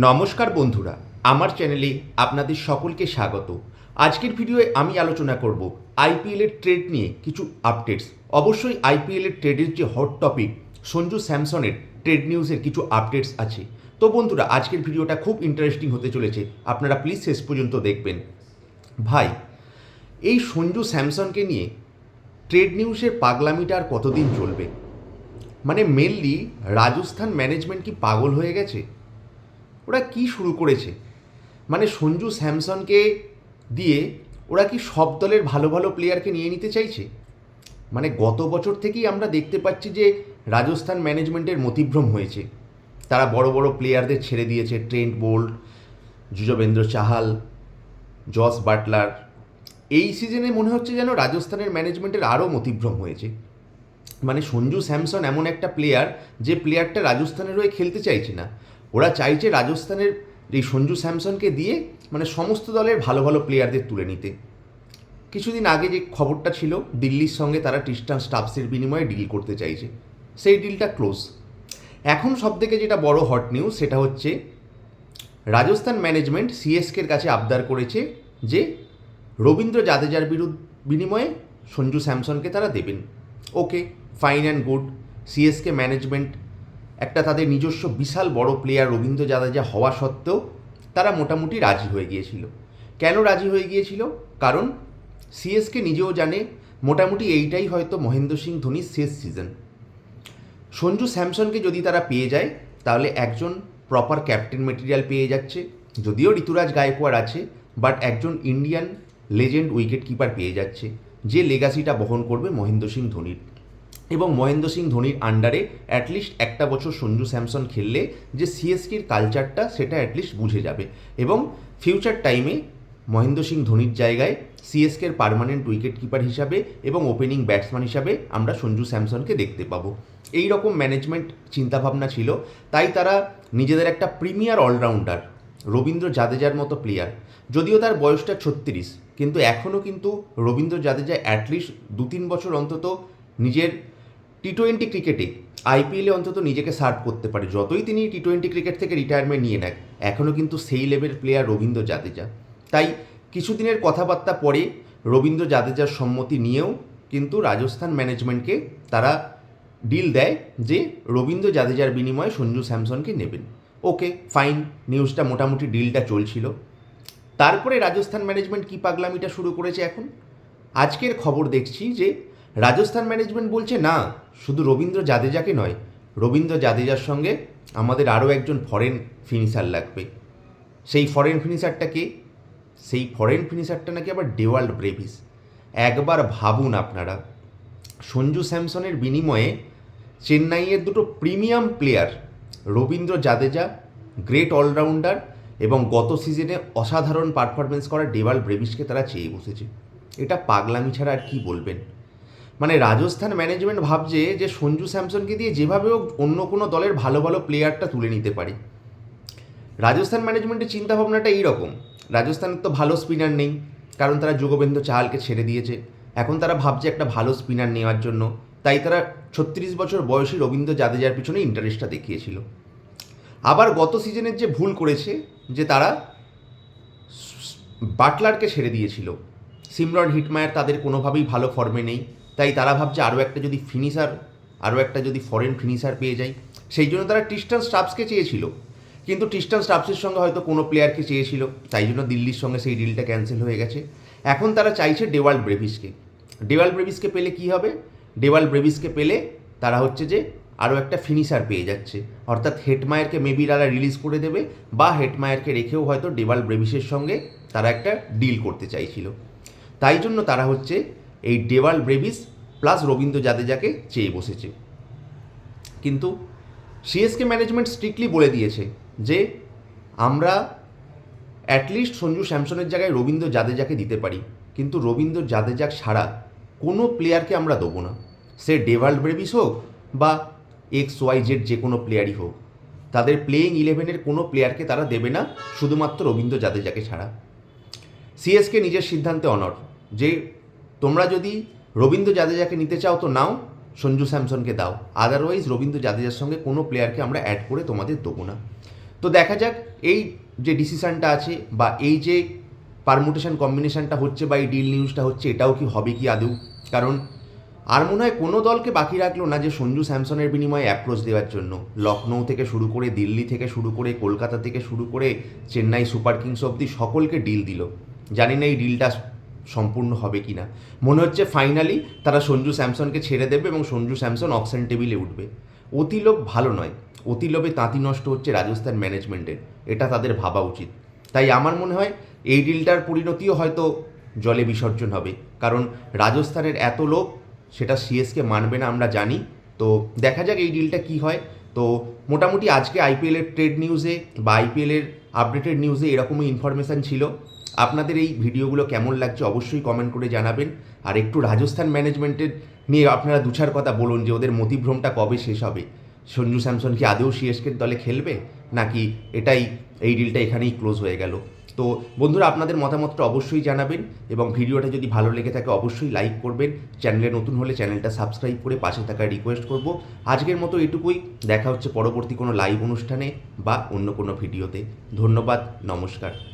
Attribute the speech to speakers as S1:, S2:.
S1: নমস্কার বন্ধুরা, আমার চ্যানেলে আপনাদের সকলকে স্বাগত। আজকের ভিডিওয়ে আমি আলোচনা করব আইপিএলের ট্রেড নিয়ে কিছু আপডেটস অবশ্যই আইপিএলের ট্রেডের যে হট টপিক সঞ্জু স্যামসনের ট্রেড নিউজের কিছু আপডেটস আছে। তো বন্ধুরা, আজকের ভিডিওটা খুব ইন্টারেস্টিং হতে চলেছে, আপনারা প্লিজ শেষ পর্যন্ত দেখবেন। ভাই, এই সঞ্জু স্যামসনকে নিয়ে ট্রেড নিউজের পাগলামিটা আর কতদিন চলবে? মানে মেনলি রাজস্থান ম্যানেজমেন্ট কি পাগল হয়ে গেছে? ওরা কি শুরু করেছে? মানে সঞ্জু স্যামসনকে দিয়ে ওরা কি সব দলের ভালো ভালো প্লেয়ারকে নিয়ে নিতে চাইছে? মানে গত বছর থেকেই আমরা দেখতে পাচ্ছি যে রাজস্থান ম্যানেজমেন্টের মতিভ্রম হয়েছে। তারা বড় বড় প্লেয়ারদের ছেড়ে দিয়েছে Trent Boult Yuzvendra Chahal Jos Buttler এই সিজনে মনে হচ্ছে যেন রাজস্থানের ম্যানেজমেন্টের আরও মতিভ্রম হয়েছে। মানে সঞ্জু স্যামসন এমন একটা প্লেয়ার যে প্লেয়ারটা রাজস্থানের হয়ে খেলতে চাইছে না। ওরা চাইছে রাজস্থানের এই সঞ্জু স্যামসনকে দিয়ে মানে সমস্ত দলের ভালো ভালো প্লেয়ারদের তুলে নিতে। কিছুদিন আগে যে খবরটা ছিল, দিল্লির সঙ্গে তারা টিস্টান স্টাফসের বিনিময়ে ডিল করতে চাইছে। সেই ডিলটা ক্লোজ এখন সবথেকে যেটা বড় হট নিউজ সেটা হচ্ছে রাজস্থান ম্যানেজমেন্ট সিএসকের কাছে আবদার করেছে যে রবীন্দ্র জাদেজার বিরুদ্ধ বিনিময়ে সঞ্জু স্যামসনকে তারা দেবেন। Okay fine and good CSK management একটা তাদের নিজস্ব বিশাল বড় প্লেয়ার রবীন্দ্র জাদেজা হওয়া সত্ত্বেও তারা মোটামুটি রাজি হয়ে গিয়েছিল। কেন রাজি হয়ে গিয়েছিল? কারণ সিএসকে নিজেও জানে মোটামুটি এইটাই হয়তো মহেন্দ্র সিং ধোনির শেষ সিজন সঞ্জু স্যামসনকে যদি তারা পেয়ে যায়, তাহলে একজন প্রপার ক্যাপ্টেন মেটেরিয়াল পেয়ে যাচ্ছে। যদিও ঋতুরাজ গায়কোয়াড় আছে বাট একজন ইন্ডিয়ান লেজেন্ড উইকেট কিপার পেয়ে যাচ্ছে, যে লেগাসিটা বহন করবে মহেন্দ্র সিং ধোনির। এবং মহেন্দ্র সিং ধোনির আন্ডারে অ্যাটলিস্ট একটা বছর সঞ্জু স্যামসন খেললে যে সিএসকির কালচারটা সেটা অ্যাটলিস্ট বুঝে যাবে। এবং ফিউচার টাইমে মহেন্দ্র সিং ধোনির জায়গায় সিএসকের পার্মানেন্ট উইকেট কিপার হিসাবে এবং ওপেনিং ব্যাটসম্যান হিসাবে আমরা সঞ্জু স্যামসনকে দেখতে পাবো। এই রকম ম্যানেজমেন্ট চিন্তাভাবনা ছিল, তাই তারা নিজেদের একটা প্রিমিয়ার অলরাউন্ডার রবীন্দ্র জাদেজার মতো প্লেয়ার যদিও তার বয়সটা ছত্রিশ, কিন্তু এখনও কিন্তু রবীন্দ্র জাদেজা অ্যাটলিস্ট দু তিন বছর অন্তত নিজের টি টোয়েন্টি ক্রিকেটে আইপিএলে অন্তত নিজেকে সার্ভ করতে পারে। যতই তিনি টি টোয়েন্টি ক্রিকেট থেকে রিটায়ারমেন্ট নিয়ে নেয় এখনও কিন্তু সেই লেভেল প্লেয়ার রবীন্দ্র জাদেজা। তাই কিছুদিনের কথাবার্তা পরে রবীন্দ্র জাদেজার সম্মতি নিয়েও কিন্তু রাজস্থান ম্যানেজমেন্টকে তারা ডিল দেয় যে রবীন্দ্র জাদেজার বিনিময়ে সঞ্জু স্যামসনকে নেবেন। ওকে ফাইন নিউজটা মোটামুটি ডিলটা চলছিল। তারপরে রাজস্থান ম্যানেজমেন্ট কী পাগলামিটা শুরু করেছে এখন? আজকের খবর দেখছি যে রাজস্থান ম্যানেজমেন্ট বলছে, না, শুধু রবীন্দ্র জাদেজাকে নয়, রবীন্দ্র জাদেজার সঙ্গে আমাদের আরও একজন ফরেন ফিনিশার লাগবে। সেই ফরেন ফিনিশারটা কে? সেই ফরেন ফিনিশারটা নাকি আবার ডেওয়াল্ড ব্রেভিস। একবার ভাবুন আপনারা, সঞ্জু স্যামসনের বিনিময়ে চেন্নাইয়ের দুটো premium player Ravindra Jadeja great allrounder এবং গত সিজনে অসাধারণ পারফরমেন্স করা ডেওয়াল ব্রেভিসকে তারা চেয়ে বসেছে। এটা পাগলামি ছাড়া আর কি বলবেন? মানে রাজস্থান ম্যানেজমেন্ট ভাবছে যে সঞ্জু স্যামসনকে দিয়ে যেভাবে হোক অন্য কোনো দলের ভালো ভালো প্লেয়ারটা তুলে নিতে পারে। রাজস্থান ম্যানেজমেন্টের চিন্তাভাবনাটা এইরকম। রাজস্থানের তো ভালো স্পিনার নেই, কারণ তারা যুগবেন্দ্র চাহালকে ছেড়ে দিয়েছে। এখন তারা ভাবছে একটা ভালো স্পিনার নেওয়ার জন্য। তাই তারা ছত্রিশ বছর বয়সী রবীন্দ্র জাদেজার পিছনে ইন্টারেস্টটা দেখিয়েছিল। আবার গত সিজনের যে ভুল করেছে, যে তারা বাটলারকে ছেড়ে দিয়েছিল। সিমরন হিটমায়ার তাদের কোনোভাবেই ভালো ফর্মে নেই। তাই তারা ভাবছে আরও একটা যদি ফিনিশার আরও একটা যদি ফরেন ফিনিশার পেয়ে যায়। সেই জন্য তারা টিস্টান স্টাফসকে চেয়েছিল। কিন্তু টিস্টান স্টাফসের সঙ্গে হয়তো কোনো প্লেয়ারকে চেয়েছিল। তাই জন্য দিল্লির সঙ্গে সেই ডিলটা ক্যান্সেল হয়ে গেছে। এখন তারা চাইছে ডেওয়াল ব্রেভিসকে ডেওয়াল ব্রেভিসকে পেলে কি হবে? ডেওয়াল ব্রেভিসকে পেলে তারা হচ্ছে যে আরও একটা ফিনিশার পেয়ে যাচ্ছে। অর্থাৎ হেটমায়ারকে মেবি তারা রিলিজ করে দেবে বা হেটমায়ারকে রেখেও হয়তো ডেওয়াল ব্রেভিসের সঙ্গে তারা একটা ডিল করতে চাইছিল। তাই জন্য তারা হচ্ছে এই ডেওয়াল ব্রেভিস প্লাস রবীন্দ্র জাদেজাকে চেয়ে বসেছে। কিন্তু সিএসকে ম্যানেজমেন্ট স্ট্রিক্টলি বলে দিয়েছে যে, আমরা অ্যাটলিস্ট সঞ্জু স্যামসনের জায়গায় রবীন্দ্র জাদেজাকে দিতে পারি, কিন্তু রবীন্দ্র জাদেজা ছাড়া কোনো প্লেয়ারকে আমরা দেবো না। সে ডেভাল্ড ব্রেভিস হোক বা এক্স ওয়াই জেড যে কোনো প্লেয়ারই হোক, তাদের প্লেয়িং ইলেভেনের কোনো প্লেয়ারকে তারা দেবে না, শুধুমাত্র রবীন্দ্র জাদেজাকে ছাড়া। সিএসকে নিজের সিদ্ধান্তে অনর যে তোমরা যদি রবীন্দ্র জাদেজাকে নিতে চাও তো নাও, সঞ্জু স্যামসনকে দাও। আদারওয়াইজ রবীন্দ্র জাদেজার সঙ্গে কোনো প্লেয়ারকে আমরা অ্যাড করে তোমাদের দেবো না। তো দেখা যাক, এই যে ডিসিশনটা আছে বা এই যে পারমুটেশন কম্বিনেশনটা হচ্ছে বা এই ডিল নিউজটা হচ্ছে, এটাও কি হবে কি আদৌ? কারণ আর মনে হয় কোনো দলকে বাকি রাখল না যে সঞ্জু স্যামসনের বিনিময়ে অ্যাপ্রোচ দেওয়ার জন্য। লখনৌ থেকে শুরু করে, দিল্লি থেকে শুরু করে, কলকাতা থেকে শুরু করে, চেন্নাই সুপার কিংস অবধি সকলকে ডিল দিল। জানি না এই ডিলটা সম্পূর্ণ হবে কি না মনে হচ্ছে ফাইনালি তারা সঞ্জু স্যামসনকে ছেড়ে দেবে এবং সঞ্জু স্যামসন অপশন টেবিলে উঠবে। অতি লোভ ভালো নয়। অতি লোভে তাঁতি নষ্ট হচ্ছে রাজস্থান ম্যানেজমেন্টের। এটা তাদের ভাবা উচিত। তাই আমার মনে হয় এই ডিলটার পরিণতিও হয়তো জলে বিসর্জন হবে। কারণ রাজস্থানের এত লোক, সেটা সিএসকে মানবে না, আমরা জানি। তো দেখা যাক এই ডিলটা কি হয়। তো মোটামুটি আজকে আইপিএলের ট্রেড নিউজে বা আইপিএলের আপডেটেড নিউজে এরকমই ইনফরমেশান ছিল। আপনাদের এই ভিডিওগুলো কেমন লাগছে অবশ্যই কমেন্ট করে জানাবেন। আর একটু রাজস্থান ম্যানেজমেন্টের নিয়ে আপনারা দুছার কথা বলুন যে ওদের মতিভ্রমটা কবে শেষ হবে। সঞ্জু স্যামসন কি আদৌ সিএসকের দলে খেলবে? নাকি এটাই, এই ডিলটা এখানেই ক্লোজ হয়ে গেল? তো বন্ধুরা, আপনাদের মতামতটা অবশ্যই জানাবেন এবং ভিডিওটা যদি ভালো লেগে থাকে অবশ্যই লাইক করবেন। চ্যানেলে নতুন হলে চ্যানেলটা সাবস্ক্রাইব করে পাশে থাকার রিকোয়েস্ট করব। আজকের মতো এটুকুই। দেখা হচ্ছে পরবর্তী কোনো লাইভ অনুষ্ঠানে বা অন্য কোনো ভিডিওতে। ধন্যবাদ, নমস্কার।